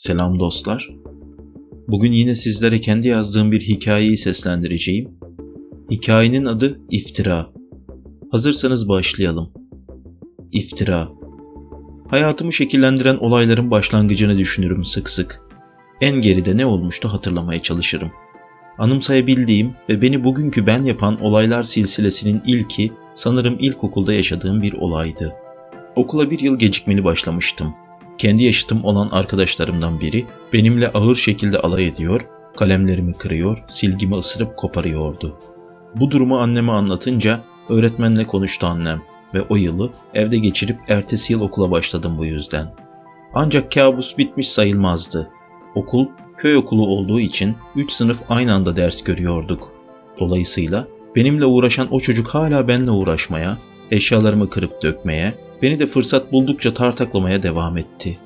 Selam dostlar. Bugün yine sizlere kendi yazdığım bir hikayeyi seslendireceğim. Hikayenin adı İftira. Hazırsanız başlayalım. İftira. Hayatımı şekillendiren olayların başlangıcını düşünürüm sık sık. En geride ne olmuştu hatırlamaya çalışırım. Anımsayabildiğim ve beni bugünkü ben yapan olaylar silsilesinin ilki sanırım ilkokulda yaşadığım bir olaydı. Okula bir yıl gecikmeli başlamıştım kendi yaşıtım olan arkadaşlarımdan biri benimle ağır şekilde alay ediyor, kalemlerimi kırıyor, silgimi ısırıp koparıyordu. Bu durumu anneme anlatınca öğretmenle konuştu annem ve o yılı evde geçirip ertesi yıl okula başladım bu yüzden. Ancak kabus bitmiş sayılmazdı. Okul köy okulu olduğu için 3 sınıf aynı anda ders görüyorduk. Dolayısıyla benimle uğraşan o çocuk hala benimle uğraşmaya, eşyalarımı kırıp dökmeye, beni de fırsat buldukça tartaklamaya devam etti.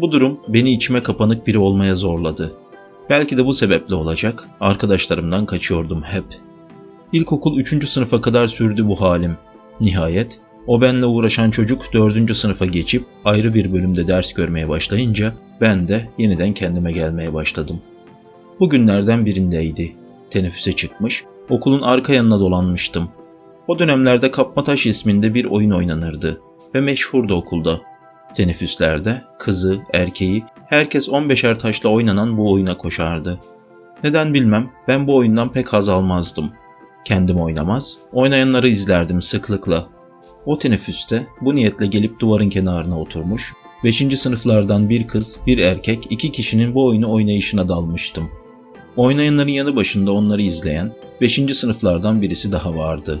Bu durum beni içime kapanık biri olmaya zorladı. Belki de bu sebeple olacak, arkadaşlarımdan kaçıyordum hep. İlkokul 3. sınıfa kadar sürdü bu halim. Nihayet o benle uğraşan çocuk 4. sınıfa geçip ayrı bir bölümde ders görmeye başlayınca ben de yeniden kendime gelmeye başladım. Bugünlerden birindeydi. Teneffüse çıkmış, okulun arka yanına dolanmıştım. O dönemlerde kapma taş isminde bir oyun oynanırdı ve meşhurdu okulda. Teneffüslerde kızı, erkeği, herkes 15'er taşla oynanan bu oyuna koşardı. Neden bilmem ben bu oyundan pek haz almazdım. Kendim oynamaz, oynayanları izlerdim sıklıkla. O teneffüste bu niyetle gelip duvarın kenarına oturmuş, 5. sınıflardan bir kız, bir erkek, iki kişinin bu oyunu oynayışına dalmıştım. Oynayanların yanı başında onları izleyen 5. sınıflardan birisi daha vardı.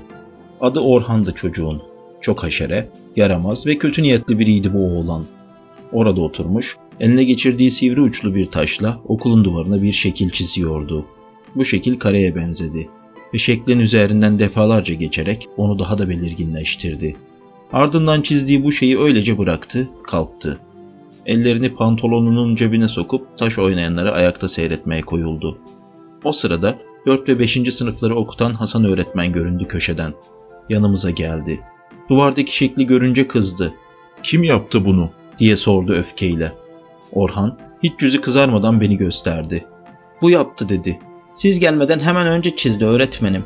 Adı Orhan'dı çocuğun. Çok haşere, yaramaz ve kötü niyetli biriydi bu oğlan. Orada oturmuş, eline geçirdiği sivri uçlu bir taşla okulun duvarına bir şekil çiziyordu. Bu şekil kareye benzedi ve şeklin üzerinden defalarca geçerek onu daha da belirginleştirdi. Ardından çizdiği bu şeyi öylece bıraktı, kalktı. Ellerini pantolonunun cebine sokup taş oynayanları ayakta seyretmeye koyuldu. O sırada 4 ve 5. sınıfları okutan Hasan öğretmen göründü köşeden. Yanımıza geldi. Duvardaki şekli görünce kızdı. Kim yaptı bunu? diye sordu öfkeyle. Orhan hiç yüzü kızarmadan beni gösterdi. Bu yaptı dedi. Siz gelmeden hemen önce çizdi öğretmenim.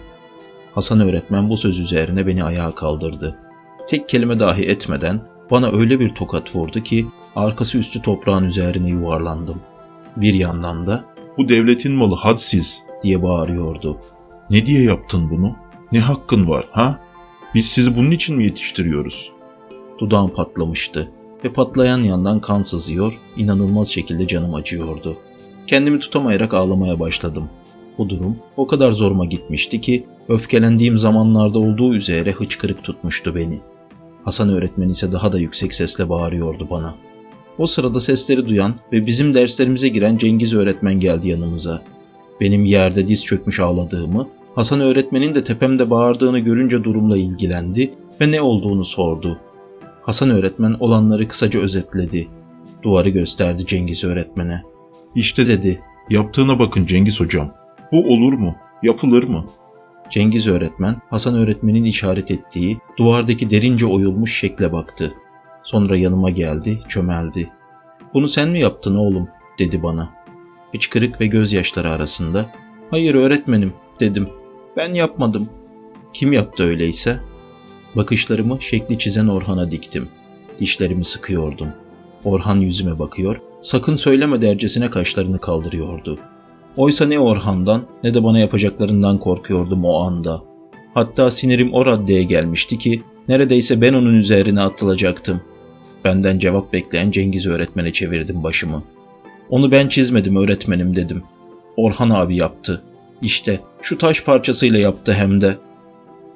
Hasan öğretmen bu söz üzerine beni ayağa kaldırdı. Tek kelime dahi etmeden bana öyle bir tokat vurdu ki arkası üstü toprağın üzerine yuvarlandım. Bir yandan da Bu devletin malı hadsiz. diye bağırıyordu. Ne diye yaptın bunu? Ne hakkın var ha? Biz sizi bunun için mi yetiştiriyoruz? Dudağım patlamıştı ve patlayan yandan kan sızıyor, inanılmaz şekilde canım acıyordu. Kendimi tutamayarak ağlamaya başladım. Bu durum o kadar zoruma gitmişti ki öfkelendiğim zamanlarda olduğu üzere hıçkırık tutmuştu beni. Hasan öğretmen ise daha da yüksek sesle bağırıyordu bana. O sırada sesleri duyan ve bizim derslerimize giren Cengiz öğretmen geldi yanımıza. Benim yerde diz çökmüş ağladığımı, Hasan öğretmenin de tepemde bağırdığını görünce durumla ilgilendi ve ne olduğunu sordu. Hasan öğretmen olanları kısaca özetledi. Duvarı gösterdi Cengiz öğretmene. İşte dedi. Yaptığına bakın Cengiz hocam. Bu olur mu? Yapılır mı? Cengiz öğretmen Hasan öğretmenin işaret ettiği duvardaki derince oyulmuş şekle baktı. Sonra yanıma geldi, çömeldi. Bunu sen mi yaptın oğlum? dedi bana. Hıçkırık ve gözyaşları arasında. Hayır öğretmenim dedim. Ben yapmadım. Kim yaptı öyleyse? Bakışlarımı şekli çizen Orhan'a diktim. Dişlerimi sıkıyordum. Orhan yüzüme bakıyor, sakın söyleme dercesine kaşlarını kaldırıyordu. Oysa ne Orhan'dan ne de bana yapacaklarından korkuyordum o anda. Hatta sinirim o raddeye gelmişti ki neredeyse ben onun üzerine atılacaktım. Benden cevap bekleyen Cengiz öğretmene çevirdim başımı. Onu ben çizmedim öğretmenim dedim. Orhan abi yaptı. İşte şu taş parçasıyla yaptı hem de.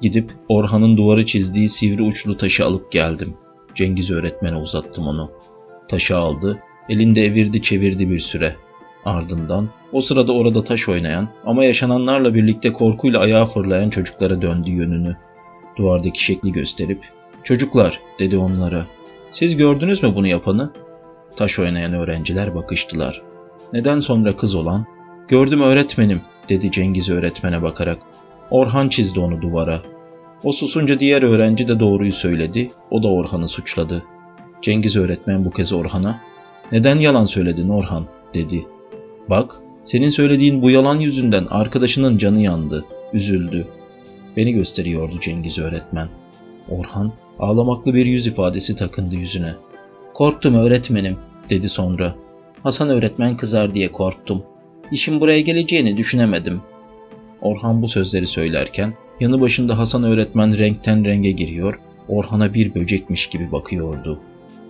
Gidip Orhan'ın duvarı çizdiği sivri uçlu taşı alıp geldim. Cengiz öğretmene uzattım onu. Taşı aldı, elinde evirdi çevirdi bir süre. Ardından o sırada orada taş oynayan ama yaşananlarla birlikte korkuyla ayağa fırlayan çocuklara döndü yönünü. Duvardaki şekli gösterip "Çocuklar," dedi onlara. "Siz gördünüz mü bunu yapanı?" Taş oynayan öğrenciler bakıştılar. Neden sonra kız olan? "Gördüm öğretmenim," dedi Cengiz öğretmene bakarak. Orhan çizdi onu duvara. O susunca diğer öğrenci de doğruyu söyledi. O da Orhan'ı suçladı. Cengiz öğretmen bu kez Orhan'a Neden yalan söyledin Orhan dedi. Bak senin söylediğin bu yalan yüzünden arkadaşının canı yandı, üzüldü. Beni gösteriyordu Cengiz öğretmen. Orhan ağlamaklı bir yüz ifadesi takındı yüzüne. Korktum öğretmenim dedi sonra. Hasan öğretmen kızar diye korktum. İşin buraya geleceğini düşünemedim. Orhan bu sözleri söylerken yanı başında Hasan öğretmen renkten renge giriyor, Orhan'a bir böcekmiş gibi bakıyordu.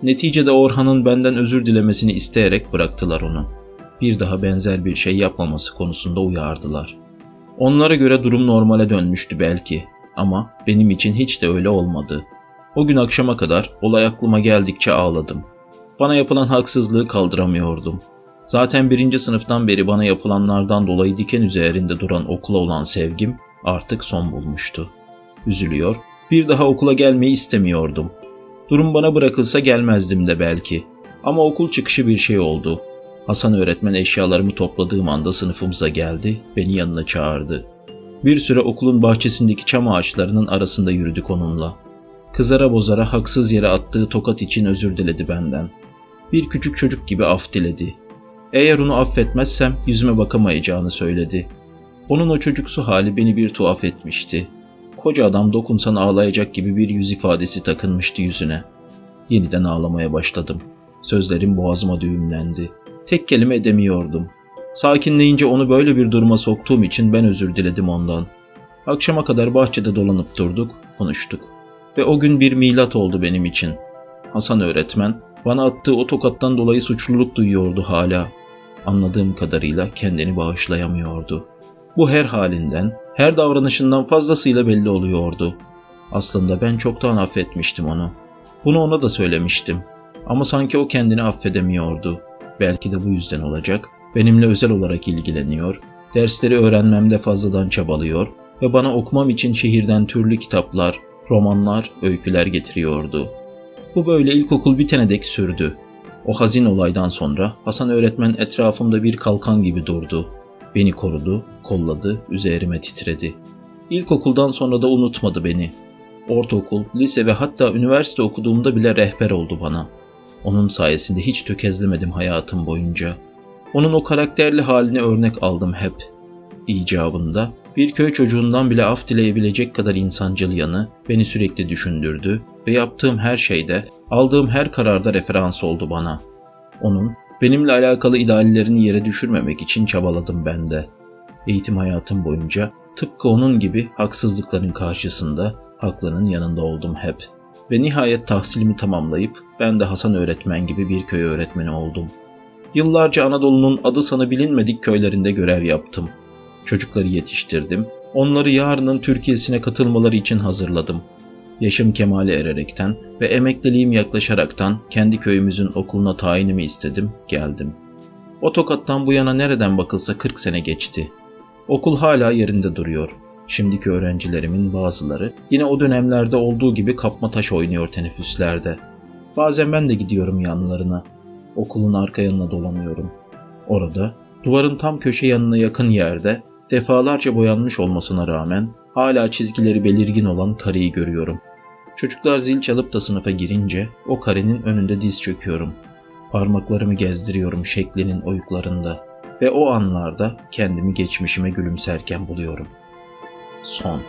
Neticede Orhan'ın benden özür dilemesini isteyerek bıraktılar onu. Bir daha benzer bir şey yapmaması konusunda uyardılar. Onlara göre durum normale dönmüştü belki ama benim için hiç de öyle olmadı. O gün akşama kadar olay aklıma geldikçe ağladım. Bana yapılan haksızlığı kaldıramıyordum. Zaten birinci sınıftan beri bana yapılanlardan dolayı diken üzerinde duran okula olan sevgim artık son bulmuştu. Üzülüyor, bir daha okula gelmeyi istemiyordum. Durum bana bırakılsa gelmezdim de belki. Ama okul çıkışı bir şey oldu. Hasan öğretmen eşyalarımı topladığım anda sınıfımıza geldi, beni yanına çağırdı. Bir süre okulun bahçesindeki çam ağaçlarının arasında yürüdük onunla. Kızara bozara haksız yere attığı tokat için özür diledi benden. Bir küçük çocuk gibi af diledi. Eğer onu affetmezsem yüzüme bakamayacağını söyledi. Onun o çocuksu hali beni bir tuhaf etmişti. Koca adam dokunsan ağlayacak gibi bir yüz ifadesi takınmıştı yüzüne. Yeniden ağlamaya başladım. Sözlerim boğazıma düğümlendi. Tek kelime edemiyordum. Sakinleyince onu böyle bir duruma soktuğum için ben özür diledim ondan. Akşama kadar bahçede dolanıp durduk, konuştuk. Ve o gün bir milat oldu benim için. Hasan öğretmen bana attığı o tokattan dolayı suçluluk duyuyordu hala. Anladığım kadarıyla kendini bağışlayamıyordu. Bu her halinden, her davranışından fazlasıyla belli oluyordu. Aslında ben çoktan affetmiştim onu. Bunu ona da söylemiştim. Ama sanki o kendini affedemiyordu. Belki de bu yüzden olacak. Benimle özel olarak ilgileniyor, dersleri öğrenmemde fazladan çabalıyor ve bana okumam için şehirden türlü kitaplar, romanlar, öyküler getiriyordu. Bu böyle ilkokul bitene dek sürdü. O hazin olaydan sonra Hasan öğretmen etrafımda bir kalkan gibi durdu. Beni korudu, kolladı, üzerime titredi. İlkokuldan sonra da unutmadı beni. Ortaokul, lise ve hatta üniversite okuduğumda bile rehber oldu bana. Onun sayesinde hiç tökezlemedim hayatım boyunca. Onun o karakterli haline örnek aldım hep. İcabında bir köy çocuğundan bile af dileyebilecek kadar insancıl yanı beni sürekli düşündürdü ve yaptığım her şeyde, aldığım her kararda referans oldu bana. Onun benimle alakalı ideallerini yere düşürmemek için çabaladım ben de. Eğitim hayatım boyunca tıpkı onun gibi haksızlıkların karşısında haklının yanında oldum hep. Ve nihayet tahsilimi tamamlayıp ben de Hasan öğretmen gibi bir köy öğretmeni oldum. Yıllarca Anadolu'nun adı sana bilinmedik köylerinde görev yaptım. Çocukları yetiştirdim. Onları yarının Türkiye'sine katılmaları için hazırladım. Yaşım kemale ererekten ve emekliliğim yaklaşaraktan kendi köyümüzün okuluna tayinimi istedim, geldim. O tokattan bu yana nereden bakılsa 40 sene geçti. Okul hala yerinde duruyor. Şimdiki öğrencilerimin bazıları yine o dönemlerde olduğu gibi kapma taş oynuyor teneffüslerde. Bazen ben de gidiyorum yanlarına. Okulun arka yanına dolanıyorum. Orada duvarın tam köşe yanına yakın yerde defalarca boyanmış olmasına rağmen hala çizgileri belirgin olan kareyi görüyorum. Çocuklar zil çalıp da sınıfa girince o karenin önünde diz çöküyorum. Parmaklarımı gezdiriyorum şeklinin oyuklarında ve o anlarda kendimi geçmişime gülümserken buluyorum. Son